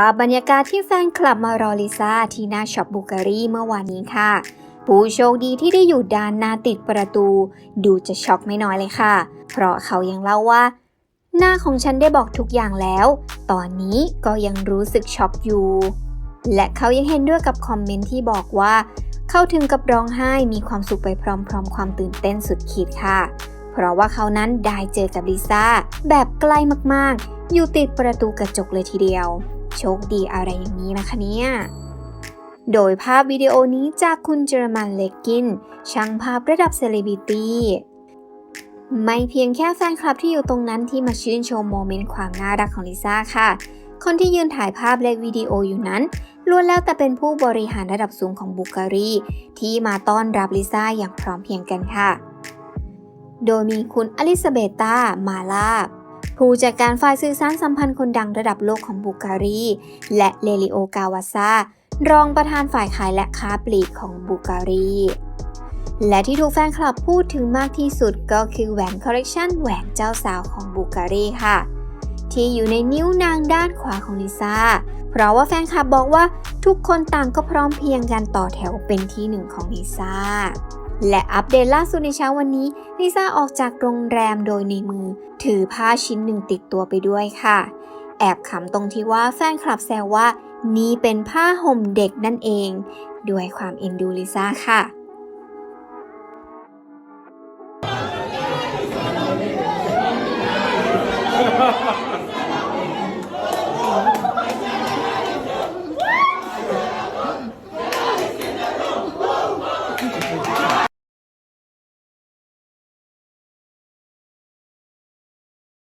าพบรรยากาศที่แฟนคลับมารอลิซ่าที่หน้าช็อปบูการีเมื่อวานนี้ค่ะ ผู้โชคดีที่ได้อยู่ด้านหน้าติดประตู ดูจะช็อกไม่น้อยเลยค่ะ เพราะเขายังเล่าว่า หน้าของฉันได้บอกทุกอย่างแล้ว ตอนนี้ก็ยังรู้สึกช็อกอยู่ และเขายังเห็นด้วยกับคอมเมนต์ที่บอกว่า เข้าถึงกับร้องไห้มีความสุขไปพร้อมๆ ความตื่นเต้นสุดขีดค่ะ เพราะว่าเขานั้นได้เจอกับลิซ่าแบบใกล้มากๆ อยู่ติดประตูกระจกเลยทีเดียว โชคดีอะไรอย่างนี้นะคะเนี่ยโดยภาพวิดีโอนี้จากคุณเจอร์มันเลกกิน ช่างภาพระดับเซเลบริตี้ไม่เพียงแค่แฟนคลับที่อยู่ตรงนั้นที่มาชื่นชมโมเมนต์ความน่ารักของลิซ่าค่ะ คนที่ยืนถ่ายภาพและวิดีโออยู่นั้นล้วนแล้วแต่เป็นผู้บริหารระดับสูงของบุการีที่มาต้อนรับลิซ่าอย่างพร้อมเพรียงกันค่ะ โดยมีคุณอลิซาเบตามาลา ผู้จัดการฝ่ายสื่อสารสัมพันธ์คนดังระดับโลกของบุการี และเลลิโอกาวาซารองประธานฝ่ายขายและค้าปลีกของบุการี และที่ถูกแฟนคลับพูดถึงมากที่สุดก็คือแหวนคอลเลกชันแหวนเจ้าสาวของบุการีค่ะ ที่อยู่ในนิ้วนางด้านขวาของลิซ่า เพราะว่าแฟนคลับบอกว่าทุกคนต่างก็พร้อมเพียงกันต่อแถวเป็นที่หนึ่งของลิซ่าและอัปเดตล่าสุดในเช้าวันนี้ลิซ่าออกจากโรงแรมโดยในมือ ถือผ้าชิ้นหนึ่งติดตัวไปด้วยค่ะ แอบขำตรงที่ว่าแฟนคลับแซวว่า นี่เป็นผ้าห่มเด็กนั่นเอง ด้วยความอินดูลิซ่าค่ะ哈哈哈